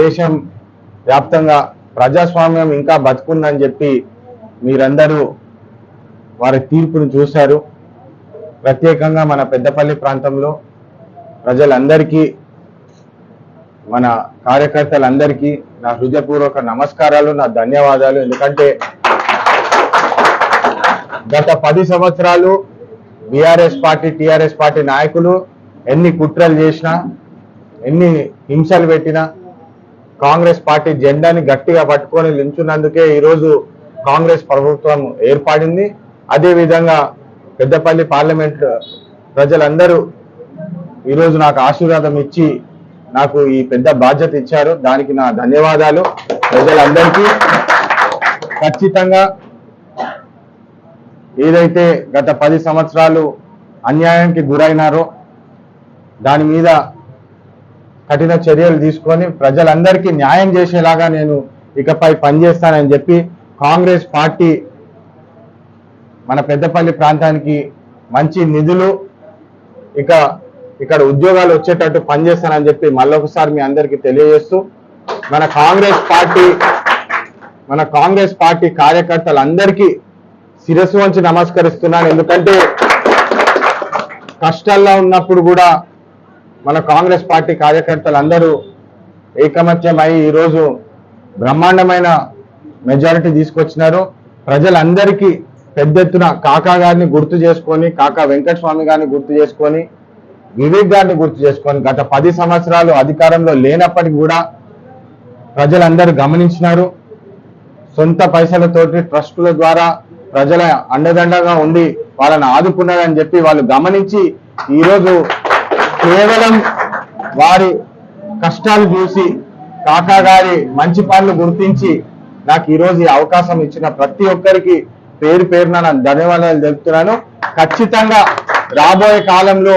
దేశం వ్యాప్తంగా ప్రజాస్వామ్యం ఇంకా బతుకుందని చెప్పి మీరందరూ వారి తీర్పును చూశారు. ప్రత్యేకంగా మన పెద్దపల్లి ప్రాంతంలో ప్రజలందరికీ మన కార్యకర్తలందరికీ నా హృదయపూర్వక నమస్కారాలు నా ధన్యవాదాలు. ఎందుకంటే గత పది సంవత్సరాలు బీఆర్ఎస్ పార్టీ టిఆర్ఎస్ పార్టీ నాయకులు ఎన్ని కుట్రలు చేసినా ఎన్ని హింసలు పెట్టినా కాంగ్రెస్ పార్టీ జెండాని గట్టిగా పట్టుకొని నిల్చున్నందుకే ఈరోజు కాంగ్రెస్ ప్రభుత్వం ఏర్పడింది. అదే విధంగా పెద్దపల్లి పార్లమెంట్ ప్రజలందరూ ఈరోజు నాకు ఆశీర్వాదం ఇచ్చి నాకు ఈ పెద్ద బాధ్యత ఇచ్చారు. దానికి నా ధన్యవాదాలు ప్రజలందరికీ. ఖచ్చితంగా ఏదైతే గత పది సంవత్సరాలు అన్యాయానికి గురైనారో దాని మీద కఠిన చర్యలు తీసుకొని ప్రజలందరికీ న్యాయం చేసేలాగా నేను ఇకపై పనిచేస్తానని చెప్పి కాంగ్రెస్ పార్టీ మన పెద్దపల్లి ప్రాంతానికి మంచి నిధులు ఇక ఇక్కడ ఉద్యోగాలు వచ్చేటట్టు పనిచేస్తానని చెప్పి మళ్ళొకసారి మీ అందరికీ తెలియజేస్తూ మన కాంగ్రెస్ పార్టీ మన కాంగ్రెస్ పార్టీ కార్యకర్తలందరికీ శిరస్సు వంచి నమస్కరిస్తున్నాను. ఎందుకంటే కష్టాల్లో ఉన్నప్పుడు కూడా మన కాంగ్రెస్ పార్టీ కార్యకర్తలు అందరూ ఏకమత్యమై ఈరోజు బ్రహ్మాండమైన మెజారిటీ తీసుకొచ్చినారు. ప్రజలందరికీ పెద్ద ఎత్తున కాకా గారిని గుర్తు చేసుకొని కాకా వెంకటస్వామి గారిని గుర్తు చేసుకొని వివేక్ గారిని గుర్తు చేసుకొని గత పది సంవత్సరాలు అధికారంలో లేనప్పటికీ కూడా ప్రజలందరూ గమనించినారు. సొంత పైసలతోటి ట్రస్టుల ద్వారా ప్రజల అండదండగా ఉండి వాళ్ళని ఆదుకున్నారని చెప్పి వాళ్ళు గమనించి ఈరోజు కేవలం వారి కష్టాలు చూసి కాకా గారి మంచి పనులు గుర్తించి నాకు ఈరోజు ఈ అవకాశం ఇచ్చిన ప్రతి ఒక్కరికి పేరు పేరున ధన్యవాదాలు తెలుపుతున్నాను. ఖచ్చితంగా రాబోయే కాలంలో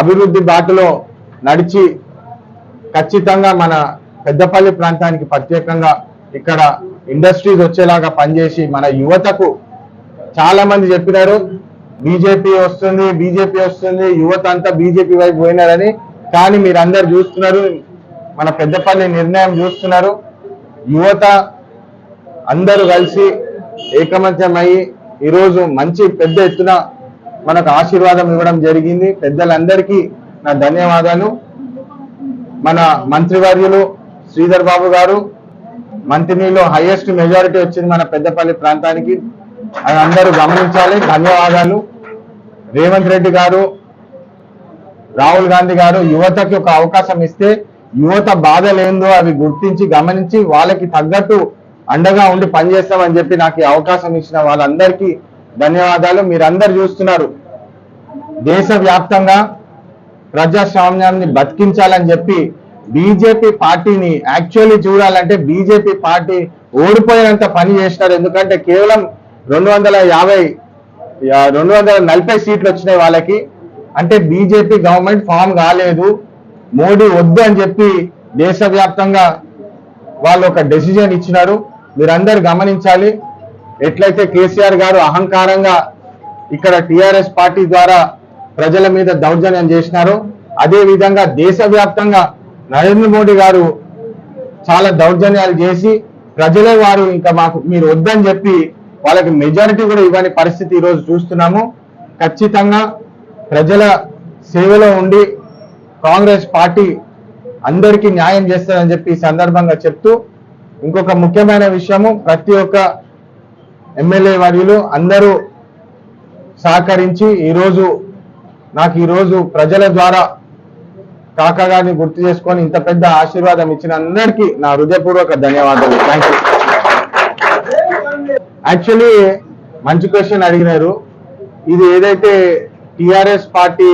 అభివృద్ధి బాటలో నడిచి ఖచ్చితంగా మన పెద్దపల్లి ప్రాంతానికి ప్రత్యేకంగా ఇక్కడ ఇండస్ట్రీస్ వచ్చేలాగా పనిచేసి మన యువతకు చాలా మంది చెప్పినారు. బీజేపీ వస్తుంది బీజేపీ వస్తుంది యువత అంతా బీజేపీ వైపు పోయినారని. కానీ మీరు అందరు చూస్తున్నారు మన పెద్దపల్లి నిర్ణయం చూస్తున్నారు. యువత అందరూ కలిసి ఏకమత్యమై ఈరోజు మంచి పెద్ద ఎత్తున మనకు ఆశీర్వాదం ఇవ్వడం జరిగింది. పెద్దలందరికీ నా ధన్యవాదాలు. మన మంత్రివర్యులు శ్రీధర్ బాబు గారు మంత్రిలో హైయెస్ట్ మెజారిటీ వచ్చింది మన పెద్దపల్లి ప్రాంతానికి. అది అందరూ గమనించాలి. ధన్యవాదాలు. రేవంత్ రెడ్డి గారు రాహుల్ గాంధీ గారు యువతకి ఒక అవకాశం ఇస్తే యువత బాధలేందో అవి గుర్తించి గమనించి వాళ్ళకి తగ్గట్టు అండగా ఉండి పనిచేస్తామని చెప్పి నాకు అవకాశం ఇచ్చిన వాళ్ళందరికీ ధన్యవాదాలు. మీరందరు చూస్తున్నారు దేశవ్యాప్తంగా ప్రజాస్వామ్యాన్ని బతికించాలని చెప్పి బీజేపీ పార్టీని యాక్చువల్లీ చూడాలంటే బీజేపీ పార్టీ ఓడిపోయినంత పని చేసినారు. ఎందుకంటే కేవలం రెండు వందల యాభై రెండు వందల నలభై సీట్లు వచ్చినాయి వాళ్ళకి. అంటే బీజేపీ గవర్నమెంట్ ఫామ్ కాలేదు. మోడీ వద్దు అని చెప్పి దేశవ్యాప్తంగా వాళ్ళు ఒక డెసిజన్ ఇచ్చినారు. మీరందరూ గమనించాలి. ఎట్లయితే కేసీఆర్ గారు అహంకారంగా ఇక్కడ టిఆర్ఎస్ పార్టీ ద్వారా ప్రజల మీద దౌర్జన్యం చేసినారు అదే విధంగా దేశవ్యాప్తంగా నరేంద్ర మోడీ గారు చాలా దౌర్జన్యాలు చేసి ప్రజలే వారు ఇంకా మాకు మీరు వద్దని చెప్పి వాళ్ళకి మెజారిటీ కూడా ఇవ్వని పరిస్థితి ఈరోజు చూస్తున్నాము. ఖచ్చితంగా ప్రజల సేవలో ఉండి కాంగ్రెస్ పార్టీ అందరికీ న్యాయం చేస్తారని చెప్పి ఈ సందర్భంగా చెప్తూ ఇంకొక ముఖ్యమైన విషయము ప్రతి ఒక్క ఎమ్మెల్యే వర్యులు అందరూ సహకరించి ఈరోజు నాకు ఈరోజు ప్రజల ద్వారా కాకా గారిని గుర్తు చేసుకొని ఇంత పెద్ద ఆశీర్వాదం ఇచ్చిన అందరికీ నా హృదయపూర్వక ధన్యవాదాలు. థ్యాంక్ యూ యాక్చువల్లీ మంచి క్వశ్చన్ అడిగినారు. ఇది ఏదైతే టిఆర్ఎస్ పార్టీ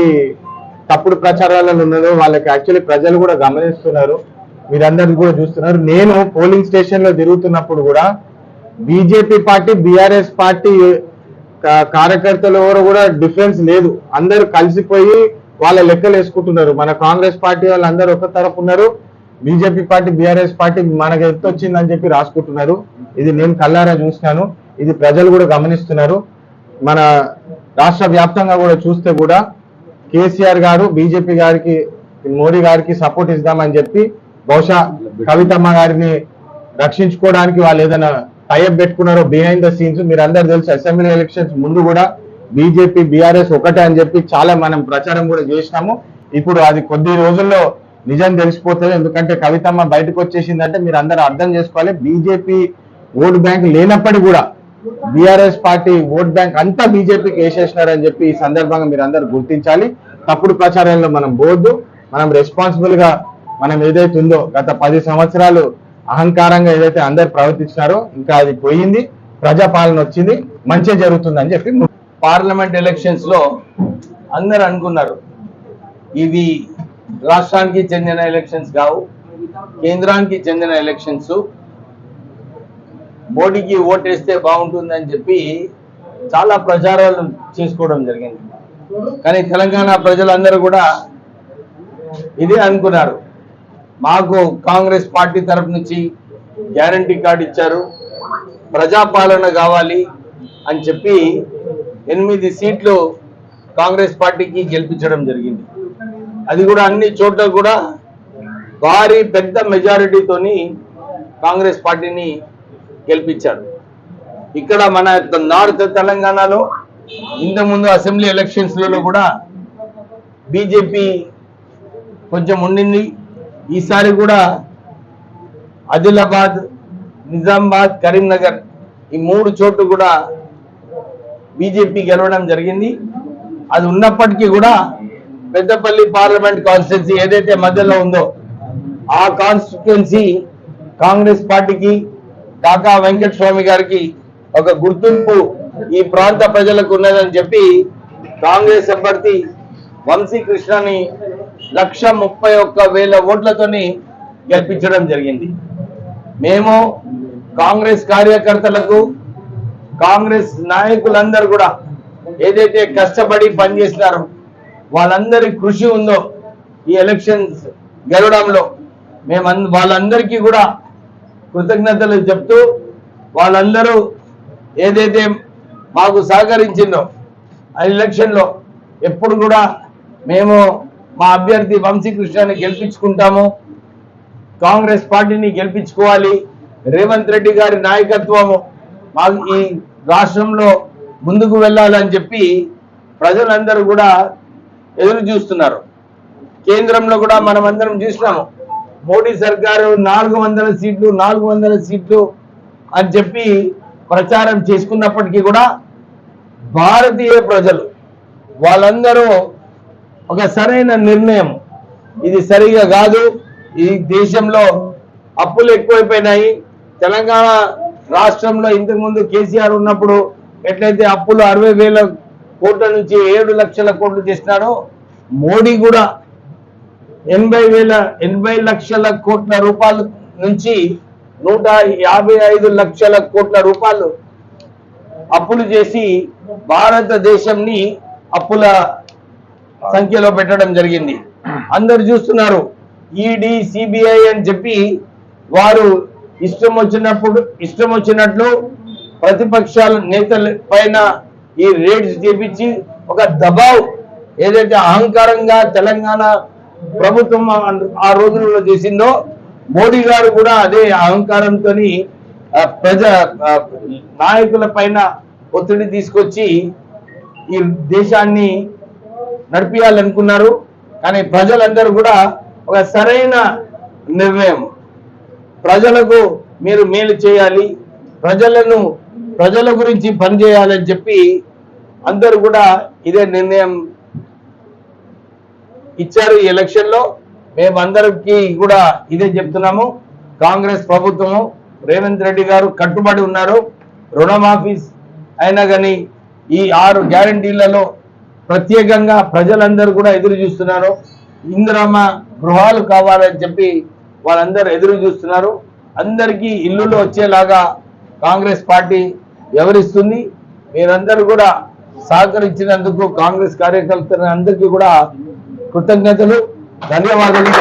తప్పుడు ప్రచారాలలో ఉన్నదో వాళ్ళకి యాక్చువల్లీ ప్రజలు కూడా గమనిస్తున్నారు. మీరందరూ కూడా చూస్తున్నారు. నేను పోలింగ్ స్టేషన్లో తిరుగుతున్నప్పుడు కూడా బీజేపీ పార్టీ బీఆర్ఎస్ పార్టీ కార్యకర్తలు ఎవరు కూడా డిఫరెన్స్ లేదు. అందరూ కలిసిపోయి వాళ్ళ లెక్కలు వేసుకుంటున్నారు మన కాంగ్రెస్ పార్టీ వాళ్ళందరూ ఒక తరపు ఉన్నారు బీజేపీ పార్టీ బీఆర్ఎస్ పార్టీ మనకు ఎత్తొచ్చిందని వచ్చిందని చెప్పి రాసుకుంటున్నారు. ఇది నేను కల్లారా చూసినాను. ఇది ప్రజలు కూడా గమనిస్తున్నారు. మన రాష్ట్ర వ్యాప్తంగా కూడా చూస్తే కూడా కేసీఆర్ గారు బీజేపీ గారికి మోడీ గారికి సపోర్ట్ ఇద్దామని చెప్పి బహుశా కవితమ్మ గారిని రక్షించుకోవడానికి వాళ్ళు ఏదైనా టైప్ పెట్టుకున్నారో బిహైండ్ ద సీన్స్ మీరు అందరు తెలుసు అసెంబ్లీ ఎలక్షన్స్ ముందు కూడా బీజేపీ బీఆర్ఎస్ ఒకటే అని చెప్పి చాలా మనం ప్రచారం కూడా చేసినాము. ఇప్పుడు అది కొద్ది రోజుల్లో నిజం తెలిసిపోతుంది. ఎందుకంటే కవితమ్మ బయటకు వచ్చేసిందంటే మీరు అందరూ అర్థం చేసుకోవాలి. బీజేపీ ఓట్ బ్యాంక్ లేనప్పటికీ కూడా బీఆర్ఎస్ పార్టీ ఓట్ బ్యాంక్ అంతా బీజేపీకి వేసేసినారని చెప్పి ఈ సందర్భంగా మీరు అందరూ గుర్తించాలి. తప్పుడు ప్రచారంలో మనం పోవద్దు. మనం రెస్పాన్సిబుల్గా మనం ఏదైతే ఉందో గత పది సంవత్సరాలు అహంకారంగా ఏదైతే అందరు ప్రవర్తించినారో ఇంకా అది పోయింది. ప్రజాపాలన వచ్చింది. మంచి జరుగుతుందని చెప్పి పార్లమెంట్ ఎలక్షన్స్లో అందరు అనుకున్నారు. ఇవి రాష్ట్రానికి చెందిన ఎలక్షన్స్ కావు కేంద్రానికి చెందిన ఎలక్షన్స్ మోడీకి ఓటేస్తే బాగుంటుందని చెప్పి చాలా ప్రచారాలు చేసుకోవడం జరిగింది. కానీ తెలంగాణ ప్రజలందరూ కూడా ఇదే అనుకున్నారు. మాకు కాంగ్రెస్ పార్టీ తరఫు నుంచి గ్యారంటీ కార్డు ఇచ్చారు. ప్రజాపాలన కావాలి అని చెప్పి ఎనిమిది సీట్లు కాంగ్రెస్ పార్టీకి గెలిపించడం జరిగింది. అది కూడా అన్ని చోట్ల కూడా భారీ పెద్ద మెజారిటీతోని కాంగ్రెస్ పార్టీని గెలిపించారు. ఇక్కడ మన నార్త్ తెలంగాణలో ఇంతకుముందు అసెంబ్లీ ఎలక్షన్స్లలో కూడా బీజేపీ కొంచెం ఉండింది. ఈసారి కూడా ఆదిలాబాద్ నిజామాబాద్ కరీంనగర్ ఈ మూడు చోట్లు కూడా బీజేపీ గెలవడం జరిగింది. అది ఉన్నప్పటికీ కూడా పెద్దపల్లి పార్లమెంట్ కాన్స్టిట్యున్సీ ఏదైతే మధ్యలో ఉందో ఆ కాన్స్టిట్యున్సీ కాంగ్రెస్ పార్టీకి కాకా వెంకట స్వామి గారికి ఒక గుర్తింపు ఈ ప్రాంత ప్రజలకు ఉన్నదని చెప్పి కాంగ్రెస్ అభ్యర్థి వంశీ కృష్ణని లక్ష ముప్పై ఒక్క వేల ఓట్లతోని గెలిపించడం జరిగింది. మేము కాంగ్రెస్ కార్యకర్తలకు కాంగ్రెస్ నాయకులందరూ కూడా ఏదైతే కష్టపడి పనిచేసినారో వాళ్ళందరి కృషి ఉందో ఈ ఎలక్షన్స్ గెలవడంలో మేము అంద- వాళ్ళందరికీ కూడా కృతజ్ఞతలు చెప్తూ వాళ్ళందరూ ఏదైతే మాకు సహకరించిందో ఆ ఎలక్షన్లో ఎప్పుడు కూడా మేము మా అభ్యర్థి వంశీకృష్ణని గెలిపించుకుంటాము. కాంగ్రెస్ పార్టీని గెలిపించుకోవాలి. రేవంత్ రెడ్డి గారి నాయకత్వము మాకు ఈ రాష్ట్రంలో ముందుకు వెళ్ళాలని చెప్పి ప్రజలందరూ కూడా ఎదురు చూస్తున్నారు. కేంద్రంలో కూడా మనం అందరం చూసినాము. మోడీ సర్కారు నాలుగు వందల సీట్లు నాలుగు వందల సీట్లు అని చెప్పి ప్రచారం చేసుకున్నప్పటికీ కూడా భారతీయ ప్రజలు వాళ్ళందరూ ఒక సరైన నిర్ణయం. ఇది సరిగా కాదు. ఈ దేశంలో అప్పులు ఎక్కువైపోయినాయి. తెలంగాణ రాష్ట్రంలో ఇంతకుముందు కేసీఆర్ ఉన్నప్పుడు ఎట్లయితే అప్పులు అరవై వేల కోట్ల నుంచి ఏడు లక్షల కోట్లు చేసినాడో మోడీ కూడా ఎనభై వేల ఎనభై లక్షల కోట్ల రూపాయల నుంచి నూట యాభై ఐదు లక్షల కోట్ల రూపాయలు అప్పులు చేసి భారతదేశంని అప్పుల సంఖ్యలో పెట్టడం జరిగింది. అందరు చూస్తున్నారు. ఈడీ సిబిఐ అని చెప్పి వారు ఇష్టం వచ్చినప్పుడు ఇష్టం వచ్చినట్లు ప్రతిపక్షాల నేతల పైన ఈ రేట్స్ చేపించి ఒక దబావ్ ఏదైతే అహంకారంగా తెలంగాణ ప్రభుత్వం ఆ- రోజుల్లో చేసిందో మోడీ గారు కూడా అదే అహంకారంతో ప్రజ నాయకుల పైన ఒత్తిడి తీసుకొచ్చి ఈ దేశాన్ని నడిపించాలనుకున్నారు కానీ ప్రజలందరూ కూడా ఒక సరైన నిర్ణయం. ప్రజలకు మీరు మేలు చేయాలి ప్రజలను ప్రజల గురించి పనిచేయాలని చెప్పి అందరూ కూడా ఇదే నిర్ణయం ఇచ్చారు ఈ ఎలక్షన్లో మేమందరికి కూడా ఇదే చెప్తున్నాము. కాంగ్రెస్ ప్రభుత్వము రేవంత్ రెడ్డి గారు కట్టుబడి ఉన్నారు. రుణమాఫీ అయినా కానీ ఈ ఆరు గ్యారంటీలలో ప్రత్యేకంగా ప్రజలందరూ కూడా ఎదురు చూస్తున్నారు. ఇందిరమ్మ గృహాలు కావాలని చెప్పి వాళ్ళందరూ ఎదురు చూస్తున్నారు. అందరికీ ఇల్లులు వచ్చేలాగా కాంగ్రెస్ పార్టీ వివరిస్తుంది మీరందరూ కూడా సహకరించినందుకు కాంగ్రెస్ కార్యకర్తలందరికీ కూడా కృతజ్ఞతలు ధన్యవాదాలు.